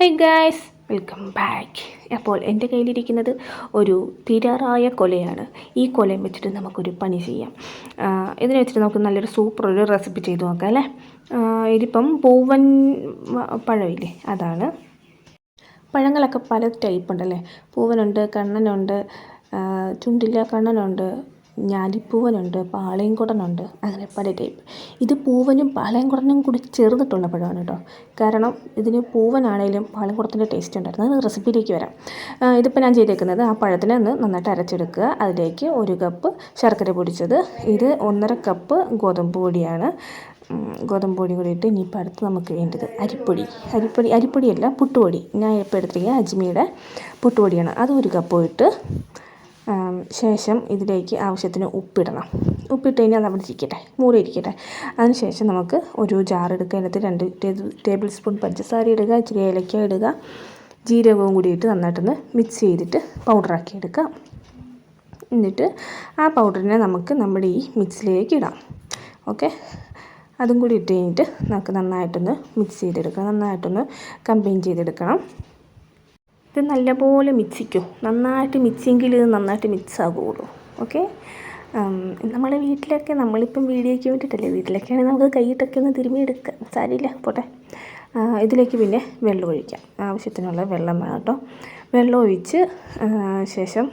High guys welcome back അപ്പോൾ എന്റെ കയ്യിലിരിക്കുന്നത് ഒരു തിരാറായ കൊലയാണ്. ഈ കൊലയും വെച്ചിട്ട് നമുക്കൊരു പണി ചെയ്യാം. ഇതിനെ വെച്ചിട്ട് നമുക്ക് നല്ലൊരു സൂപ്പർ ഒരു റെസിപ്പി ചെയ്തു നോക്കാം അല്ലേ? ഇതിപ്പം പൂവൻ പഴമില്ലേ? അതാണ്. പഴങ്ങളൊക്കെ പല ടൈപ്പ് ഉണ്ടല്ലേ? പൂവനുണ്ട് കണ്ണനുണ്ട് ചുണ്ടില്ല കണ്ണനുണ്ട് ഞാലിപ്പൂവനുണ്ട് പാളയംകുടനുണ്ട് അങ്ങനെ പല ടൈപ്പ്. ഇത് പൂവനും പാളയംകുടനും കൂടി ചേർന്നിട്ടുള്ള പഴമാണ് കേട്ടോ. കാരണം ഇതിന് പൂവനാണേലും പാളയംകുടത്തിന്റെ ടേസ്റ്റ് ഉണ്ടായിരുന്നു. അത് റെസിപ്പിയിലേക്ക് വരാം. ഇതിപ്പോൾ ഞാൻ ചെയ്തേക്കുന്നത് ആ പഴത്തിനെ ഒന്ന് നന്നായിട്ട് അരച്ചെടുക്കുക. അതിലേക്ക് ഒരു കപ്പ് ശർക്കര പൊടിച്ചത്. ഇത് ഒന്നര കപ്പ് ഗോതമ്പ് പൊടിയാണ്. ഗോതമ്പ് പൊടി കൂടി ഇട്ട് ഇനിയിപ്പോൾ അടുത്ത് നമുക്ക് വേണ്ടത് അരിപ്പൊടി. അരിപ്പൊടി അരിപ്പൊടിയല്ല പുട്ടുപൊടി. ഞാൻ ഇപ്പോൾ എടുത്തിരിക്കുന്നത് അജ്മിയുടെ പുട്ടുപൊടിയാണ്. അത് ഒരു കപ്പ് ഇട്ട് ശേഷം ഇതിലേക്ക് ആവശ്യത്തിന് ഉപ്പിടണം. ഉപ്പിട്ട് കഴിഞ്ഞാൽ അത് അവിടെ ഇരിക്കട്ടെ. മൂറി ഇരിക്കട്ടെ. അതിനുശേഷം നമുക്ക് ഒരു ജാർ എടുക്കുക. അതിനകത്ത് രണ്ട് ടേബിൾ സ്പൂൺ പഞ്ചസാര ഇടുക ഇച്ചിരി ഏലക്ക ഇടുക ജീരകവും കൂടി ഇട്ട് നന്നായിട്ടൊന്ന് മിക്സ് ചെയ്തിട്ട് പൗഡറാക്കി എടുക്കാം എന്നിട്ട് ആ പൗഡറിനെ നമുക്ക് നമ്മുടെ ഈ മിക്സിലേക്ക് ഇടാം. ഓക്കെ അതും കൂടി ഇട്ട് കഴിഞ്ഞിട്ട് നമുക്ക് നന്നായിട്ടൊന്ന് മിക്സ് ചെയ്തെടുക്കണം. നന്നായിട്ടൊന്ന് കമ്പൈൻ ചെയ്തെടുക്കണം. ഇത് നല്ലപോലെ മിക്സിക്കോ. നന്നായിട്ട് മിക്സിയെങ്കിൽ ഇത് നന്നായിട്ട് മിക്സ് ആകുള്ളൂ ഓക്കെ നമ്മളെ വീട്ടിലൊക്കെ നമ്മളിപ്പം വീഡിയോയ്ക്ക് വേണ്ടിയിട്ടല്ലേ? വീട്ടിലൊക്കെയാണെങ്കിൽ നമുക്ക് കൈയിട്ടൊക്കെ ഒന്ന് തിരുമ്മി എടുക്കാം. സാരിയില്ല പോട്ടെ. ഇതിലേക്ക് പിന്നെ വെള്ളം ഒഴിക്കാം. ആവശ്യത്തിനുള്ള വെള്ളം വേണം കേട്ടോ. വെള്ളം ഒഴിച്ച് ശേഷം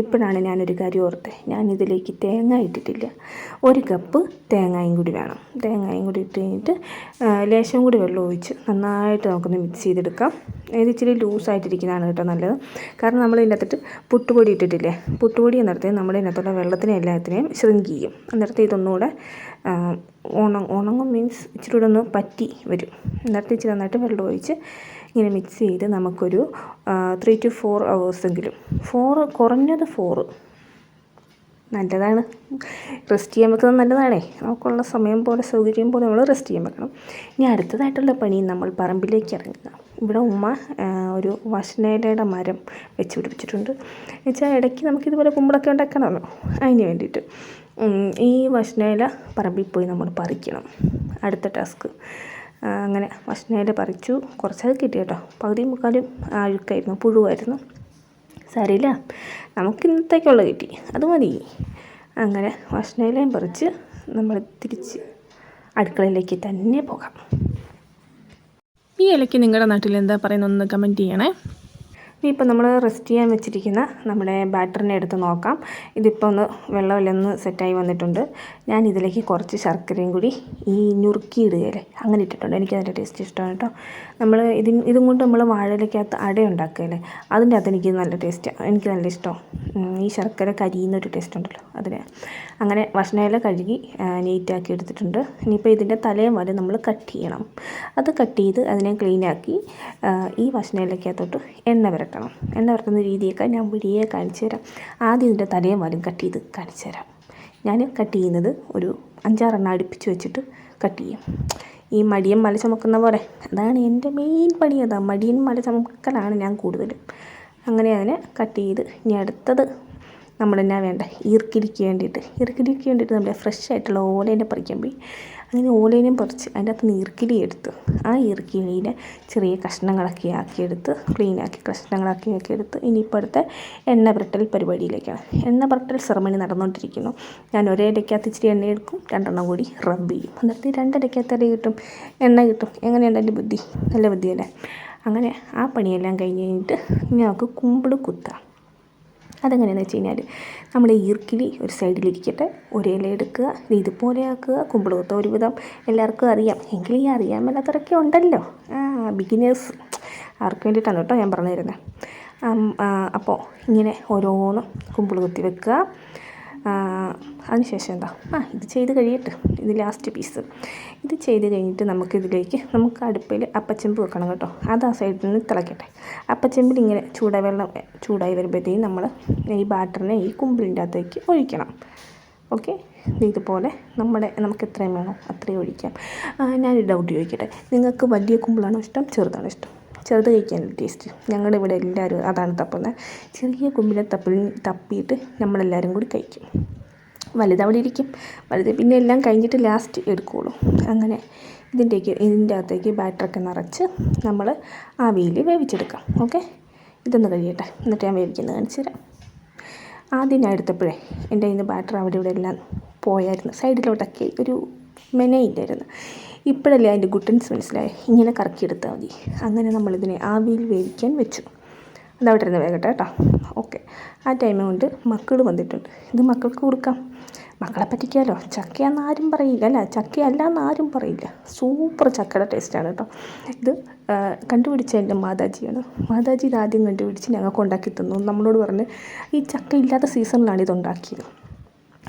ഇപ്പോഴാണ് ഞാനൊരു കാര്യം ഓർത്തത്. ഞാനിതിലേക്ക് തേങ്ങ ഇട്ടിട്ടില്ല. ഒരു കപ്പ് തേങ്ങയും കൂടി വേണം. തേങ്ങയും കൂടി ഇട്ട് കഴിഞ്ഞിട്ട് ലേശം കൂടി വെള്ളം ഒഴിച്ച് നന്നായിട്ട് നമുക്കൊന്ന് മിക്സ് ചെയ്തെടുക്കാം. ഇത് ഇച്ചിരി ലൂസായിട്ടിരിക്കുന്നതാണ് കേട്ടോ നല്ലത്. കാരണം നമ്മൾ ഇതിനകത്തിട്ട് പുട്ടുപൊടി ഇട്ടിട്ടില്ലേ? പുട്ടുപൊടി എന്നിടത്ത് നമ്മുടെ ഇതിനകത്തുള്ള വെള്ളത്തിനെ എല്ലാത്തിനെയും ശ്രിങ്ക് ചെയ്യും എന്നിടത്ത് ഇതൊന്നുകൂടെ ആ, ഉണ ഉണങ്ങും മീൻസ് ഇച്ചിരി കൂടെ ഒന്ന് പറ്റി വരും. എന്നിട്ട് ഇച്ചിരി നന്നായിട്ട് വെള്ളം ഒഴിച്ച് ഇങ്ങനെ മിക്സ് ചെയ്ത് നമുക്കൊരു ത്രീ ടു ഫോർ അവേഴ്സെങ്കിലും ഫോർ കുറഞ്ഞത് ഫോറ് നല്ലതാണ്. റെസ്റ്റ് ചെയ്യാൻ വെക്കുന്നത് നല്ലതാണേ. നമുക്കുള്ള സമയം പോലെ സൗകര്യം പോലെ നമ്മൾ റെസ്റ്റ് ചെയ്യാൻ വെക്കണം. ഇനി അടുത്തതായിട്ടുള്ള പണി നമ്മൾ പറമ്പിലേക്ക് ഇറങ്ങുക ഇവിടെ ഉമ്മ ഒരു വശനേലയുടെ മരം വെച്ച് പിടിപ്പിച്ചിട്ടുണ്ട്. എന്നുവെച്ചാൽ ഇടയ്ക്ക് നമുക്കിതുപോലെ കുമ്പളൊക്കെ ഉണ്ടാക്കണമല്ലോ. അതിന് വേണ്ടിയിട്ട്. ഈ വശനയില പറമ്പിൽ പോയി നമ്മൾ പറിക്കണം. അടുത്ത ടാസ്ക്. അങ്ങനെ വശനയില പറിച്ചു. കുറച്ചത് കിട്ടി കേട്ടോ. പകുതി മുക്കാലും അഴുക്കായിരുന്നു പുഴുവായിരുന്നു. സാരില്ല നമുക്ക് ഇന്നത്തേക്കുള്ള കിട്ടി. അത് മതി. അങ്ങനെ വശനയിലയും പറിച്ച് നമ്മൾ തിരിച്ച് അടുക്കളയിലേക്ക് തന്നെ പോകാം. ഈ ഇലയ്ക്ക് നിങ്ങളുടെ നാട്ടിൽ എന്താ പറയുന്നതെന്ന് കമന്റ് ചെയ്യണേ. ഇനിയിപ്പോൾ നമ്മൾ റെസ്റ്റ് ചെയ്യാൻ വെച്ചിരിക്കുന്ന നമ്മുടെ ബാറ്ററിനെ എടുത്ത് നോക്കാം. ഇതിപ്പോൾ ഒന്ന് വെള്ളമില്ലെന്ന് സെറ്റായി വന്നിട്ടുണ്ട്. ഞാൻ ഇതിലേക്ക് കുറച്ച് ശർക്കരയും കൂടി ഈ ഞുറുക്കി ഇടുകയല്ലേ അങ്ങനെ ഇട്ടിട്ടുണ്ട്. എനിക്ക് അതിന്റെ ടേസ്റ്റ് ഇഷ്ടമാണ് കേട്ടോ. നമ്മൾ ഇതി ഇതും കൊണ്ട് നമ്മൾ വാഴയിലേക്കകത്ത് അട ഉണ്ടാക്കുകയല്ലേ? അതിന്റെ അകത്ത് എനിക്ക് നല്ല ടേസ്റ്റ് എനിക്ക് നല്ല ഇഷ്ടം. ഈ ശർക്കര കരിയുന്നൊരു ടേസ്റ്റ് ഉണ്ടല്ലോ അതിന്. അങ്ങനെ വഷ്ണയില കഴുകി നീറ്റാക്കി എടുത്തിട്ടുണ്ട്. ഇനിയിപ്പോൾ ഇതിന്റെ തലയും വരെ നമ്മൾ കട്ട് ചെയ്യണം. അത് കട്ട് ചെയ്ത് അതിനെ ക്ലീനാക്കി ഈ ഭക്ഷണയിലേക്കകത്തോട്ട് എണ്ണ പുരട്ടണം എണ്ണ പുരട്ടുന്ന രീതിയൊക്കെ ഞാൻ വഴിയെ കാണിച്ചു തരാം. ആദ്യം ഇതിന്റെ തലയും വരും കട്ട് ചെയ്ത് കാണിച്ചു തരാം. ഞാൻ കട്ട് ചെയ്യുന്നത് ഒരു അഞ്ചാറെണ്ണം അടുപ്പിച്ച് വെച്ചിട്ട് കട്ട് ചെയ്യും. ഈ മടിയൻ മല ചുമക്കുന്ന പോലെ. അതാണ് എന്റെ മെയിൻ പണി. അതാ മടിയൻ മല ചുമക്കലാണ് ഞാൻ കൂടുതലും. അങ്ങനെ അതിനെ കട്ട് ചെയ്ത് ഇനി അടുത്തത് നമ്മൾ എന്നാ വേണ്ട? ഈർക്കിരിക്ക് വേണ്ടിയിട്ട്. ഈർക്കിരിക്ക് വേണ്ടിയിട്ട് നമ്മുടെ ഫ്രഷ് ആയിട്ടുള്ള ഓലേനെ പോയി. അങ്ങനെ ഓലേനെയും പറിച്ച് അതിന്റെ അകത്ത് നിന്ന് ഈർക്കിലി എടുത്ത് ആ ഈർക്കിലിനെ ചെറിയ കഷ്ണങ്ങളൊക്കെ ആക്കിയെടുത്ത് ക്ലീനാക്കി കഷ്ണങ്ങളാക്കി ആക്കി എടുത്ത് ഇനിയിപ്പോൾ അടുത്ത എണ്ണ പുരട്ടൽ പരിപാടിയിലേക്കാണ്. എണ്ണ പുരട്ടൽ സെറമണി നടന്നുകൊണ്ടിരിക്കുന്നു. ഞാൻ ഒരേ ഇടയ്ക്കകത്ത് ഇച്ചിരി എണ്ണ എടുക്കും രണ്ടെണ്ണം കൂടി റബ്ബ് ചെയ്യും. എന്നിട്ട് രണ്ടിടയ്ക്കകത്ത് അരി കിട്ടും. എണ്ണ കിട്ടും. എങ്ങനെയുണ്ട് എന്റെ ബുദ്ധി? നല്ല ബുദ്ധിയല്ലേ? അങ്ങനെ ആ പണിയെല്ലാം കഴിഞ്ഞ് കഴിഞ്ഞിട്ട് ഞങ്ങൾക്ക് കുമ്പിൾ കുത്താം. അതെങ്ങനെയാണെന്ന് വെച്ച് കഴിഞ്ഞാൽ നമ്മുടെ ഈർക്കിലി ഒരു സൈഡിലിരിക്കട്ടെ ഒരു ഇല എടുക്കുക ഇത് ഇതുപോലെ ആക്കുക കുമ്പിൾ കുത്ത ഒരുവിധം എല്ലാവർക്കും അറിയാം. എങ്കിലും ഈ അറിയാൻ മേലാത്തവരൊക്കെ ഉണ്ടല്ലോ. ബിഗിനേഴ്സ് ആർക്ക് വേണ്ടിയിട്ടാണ് കേട്ടോ ഞാൻ പറഞ്ഞു തരുന്നത് അപ്പോൾ ഇങ്ങനെ ഓരോന്നും കുമ്പിൾ കുത്തി വെക്കുക. അതിനുശേഷം എന്താ? ആ ഇത് ചെയ്ത് കഴിയട്ടെ. ഇത് ലാസ്റ്റ് പീസ് ഇത് ചെയ്ത് കഴിഞ്ഞിട്ട് നമുക്കിതിലേക്ക് നമുക്ക് അടുപ്പിൽ അപ്പച്ചെമ്പ് വെക്കണം കേട്ടോ. അത് ആ സൈഡിൽ നിന്ന് തിളക്കട്ടെ. അപ്പച്ചെമ്പിൽ ഇങ്ങനെ ചൂടുവെള്ളം ചൂടായി വരുമ്പോഴത്തേക്കും നമ്മൾ ഈ ബാറ്ററിനെ ഈ കുമ്പിളിന്റെ അകത്തേക്ക് ഒഴിക്കണം. ഓക്കെ ഇതുപോലെ നമ്മുടെ നമുക്ക് എത്രയും വേണോ അത്രയും ഒഴിക്കാം. ഞാനൊരു ഡൗട്ട് ചോദിക്കട്ടെ നിങ്ങൾക്ക് വലിയ കുമ്പിളാണോ ഇഷ്ടം? ചെറുതാണോ ഇഷ്ടം? ചെറുത് കഴിക്കാൻ ടേസ്റ്റ് ഞങ്ങളുടെ ഇവിടെ എല്ലാവരും അതാണ് തപ്പുന്നത് ചെറിയ കുമ്പിനെ തപ്പി തപ്പിയിട്ട് നമ്മളെല്ലാവരും കൂടി കഴിക്കും. വലുത് അവിടെ ഇരിക്കും. വലുത് പിന്നെ എല്ലാം കഴിഞ്ഞിട്ട് ലാസ്റ്റ് എടുക്കുകയുള്ളൂ അങ്ങനെ ഇതിന്റേക്ക് ഇതിന്റെ അകത്തേക്ക് ബാറ്ററൊക്കെ നിറച്ച് നമ്മൾ ആവിയിൽ വേവിച്ചെടുക്കാം. ഓക്കെ ഇതൊന്ന് കഴിയട്ടെ. എന്നിട്ട് ഞാൻ വേവിക്കുന്നത് കാണിച്ചു തരാം. ആദ്യം ഞാൻ എടുത്തപ്പോഴേ എന്റെ കയ്യിൽ നിന്ന് ബാറ്റർ അവിടെ ഇവിടെ എല്ലാം പോയായിരുന്നു. സൈഡിലോട്ടൊക്കെ ഒരു മെനയില്ലായിരുന്നു ഇപ്പോഴല്ലേ അതിന്റെ ഗുട്ടൻസ് മനസ്സിലായി? ഇങ്ങനെ കറക്കിയെടുത്താൽ മതി. അങ്ങനെ നമ്മളിതിനെ ആവിയിൽ വേവിക്കാൻ വെച്ചു. അതവിടെ ഇരുന്ന് വേഗട്ടെ കേട്ടോ ഓക്കെ ആ ടൈം കൊണ്ട് മക്കൾ വന്നിട്ടുണ്ട്. ഇത് മക്കൾക്ക് കൊടുക്കാം. മക്കളെ പറ്റിക്കാമല്ലോ ചക്കയാന്ന് ആരും പറയില്ല അല്ല? ചക്കയല്ല എന്ന് ആരും പറയില്ല. സൂപ്പർ ചക്കയുടെ ടേസ്റ്റാണ് കേട്ടോ. ഇത് കണ്ടുപിടിച്ച എന്റെ മാതാജിയാണ്. മാതാജി ഇത് ആദ്യം കണ്ടുപിടിച്ച് ഞങ്ങൾക്ക് ഉണ്ടാക്കി തന്നു. നമ്മളോട് പറഞ്ഞ് ഈ ചക്ക ഇല്ലാത്ത സീസണിലാണ് ഇത് ഉണ്ടാക്കിയത്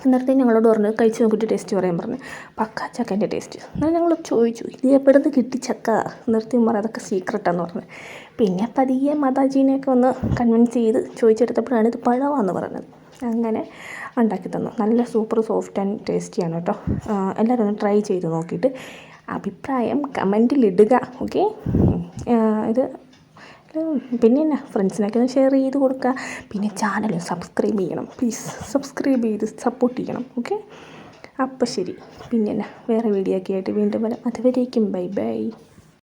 അന്നേരത്തെ ഞങ്ങളോട് പറഞ്ഞു കഴിച്ച് നോക്കിയിട്ട് ടേസ്റ്റ് പറയാൻ പറഞ്ഞു. പക്ക ചക്കന്റെ ടേസ്റ്റ് എന്നാൽ ഞങ്ങൾ ചോദിച്ചു ഇത് എവിടെ കിട്ടി ചക്ക? നിർത്തി പറ അതൊക്കെ സീക്രട്ടാന്ന് പറഞ്ഞു. പിന്നെ പതിയെ മാതാജീനെയൊക്കെ ഒന്ന് കൺവിൻസ് ചെയ്ത് ചോദിച്ചെടുത്തപ്പോഴാണ് ഇത് പഴമാണെന്ന് പറഞ്ഞത്. അങ്ങനെ ഉണ്ടാക്കി തന്നു. നല്ല സൂപ്പർ സോഫ്റ്റ് ആൻഡ് ടേസ്റ്റിയാണ് കേട്ടോ. എല്ലാവരും ഒന്ന് ട്രൈ ചെയ്ത് നോക്കിയിട്ട് അഭിപ്രായം കമന്റിലിടുക ഓക്കെ ഇത് പിന്നെ എന്നാ ഫ്രണ്ട്സിനൊക്കെ ഒന്ന് ഷെയർ ചെയ്ത് കൊടുക്കുക പിന്നെ ചാനൽ സബ്സ്ക്രൈബ് ചെയ്യണം. പ്ലീസ് സബ്സ്ക്രൈബ് ചെയ്ത് സപ്പോർട്ട് ചെയ്യണം ഓക്കെ അപ്പോൾ ശരി. പിന്നെ എന്നാ വേറെ വീഡിയോ ഒക്കെ ആയിട്ട് വീണ്ടും വരാം. അതുവരേക്കും ബൈ ബൈ